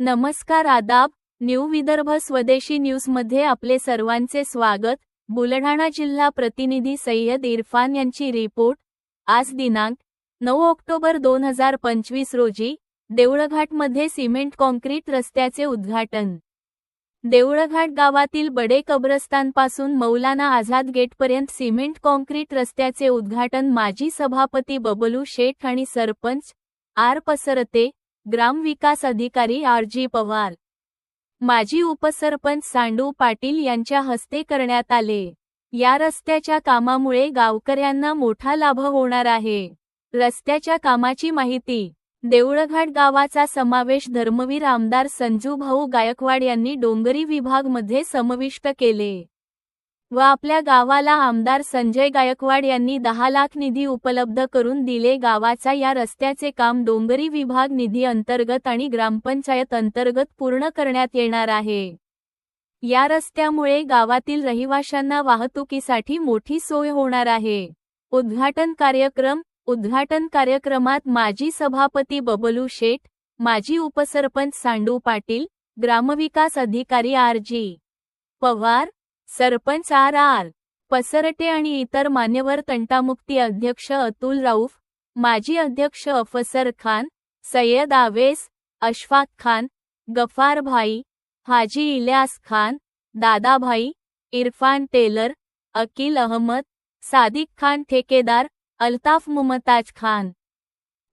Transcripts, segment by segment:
नमस्कार आदाब न्यू विदर्भ स्वदेशी न्यूजमध्ये आपले सर्वांचे स्वागत. बुलढाणा जिल्हा प्रतिनिधी सय्यद इरफान यांची रिपोर्ट. आज दिनांक नऊ ऑक्टोबर दोन हजार पंचवीस रोजी देवळघाटमध्ये सिमेंट कॉन्क्रीट रस्त्याचे उद्घाटन. देवळघाट गावातील बडे कब्रस्तानपासून मौलाना आझाद गेटपर्यंत सिमेंट कॉन्क्रीट रस्त्याचे उद्घाटन माजी सभापती बबलू शेठ आणि सरपंच आर पसरते ग्रामविकास अधिकारी आर जी पवार. माजी उपसरपंच सांडू पाटील यांच्या हस्ते करण्यात आले. या रस्त्याच्या कामामुळे गावकऱ्यांना मोठा लाभ होणार आहे. रस्त्याच्या कामाची माहिती देऊळघाट गावाचा समावेश धर्मवीर आमदार संजू भाऊ गायकवाड यांनी डोंगरी विभागमध्ये समाविष्ट केले. व आपल्या गावाला आमदार संजय गायकवाड यांनी दहा लाख निधी उपलब्ध करून दिले. गावाचा या रस्त्याचे काम डोंगरी विभाग निधी अंतर्गत आणि ग्रामपंचायत अंतर्गत पूर्ण करण्यात येणार आहे. या रस्त्यामुळे गावातील रहिवाशांना वाहतुकीसाठी मोठी सोय होणार आहे. उद्घाटन कार्यक्रम उद्घाटन कार्यक्रमात माजी सभापती बबलू शेठ माजी उपसरपंच सांडू पाटील ग्रामविकास अधिकारी R G Pawar sarpanch R R Pasarte आणि इतर मान्यवर तंटामुक्ती अध्यक्ष अतुल राऊफ माजी अध्यक्ष अफसर खान सय्यद आवेस अशफाक खान गफार भाई हाजी इलियास खान दादाभाई इरफान टेलर अकील अहमद सादिक खान ठेकेदार अल्ताफ मुमताज खान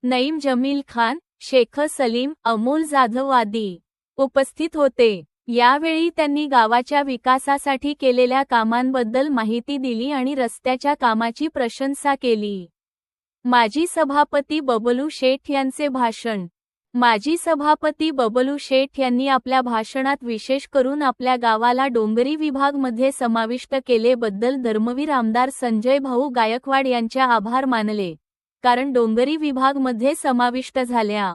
नईम जमील खान शेख सलीम अमोल जाधव आदी उपस्थित होते. यावेळी त्यांनी गावाच्या विकासासाठी केलेल्या कामांबद्दल माहिती दिली आणि रस्त्याच्या कामाची प्रशंसा केली. माजी सभापती बबलू शेठ यांचे भाषण माजी सभापती बबलू शेठ यांनी आपल्या भाषणात विशेष करून आपल्या गावाला डोंगरी विभागमध्ये समाविष्ट केलेबद्दल धर्मवीर आमदार संजय भाऊ गायकवाड यांचे आभार मानले कारण डोंगरी विभागमध्ये समाविष्ट झाल्या.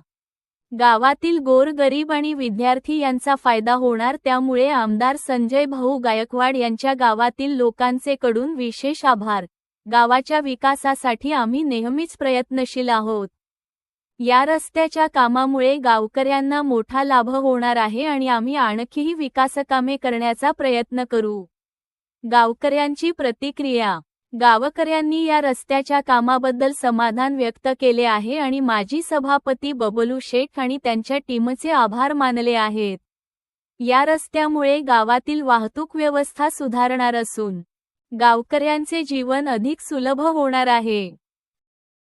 गावातील गोरगरीब आणि विद्यार्थी यांचा फायदा होणार त्यामुळे आमदार संजय भाऊ गायकवाड यांच्या गावातील लोकांचे कडून विशेष आभार. गावाच्या विकासासाठी आम्ही नेहमीच प्रयत्नशील आहोत. या रस्त्याच्या कामामुळे गावकऱ्यांना मोठा लाभ होणार आहे आणि आम्ही आणखीही विकासकामे करण्याचा प्रयत्न करू. गावकऱ्यांची प्रतिक्रिया. गावकऱ्यांनी या रस्त्याच्या कामाबद्दल समाधान व्यक्त केले आहे आणि माजी सभापती बबलू शेख आणि त्यांच्या टीमचे आभार मानले आहेत. या रस्त्यामुळे गावातील वाहतूक व्यवस्था सुधारणार असून गावकऱ्यांचे जीवन अधिक सुलभ होणार आहे.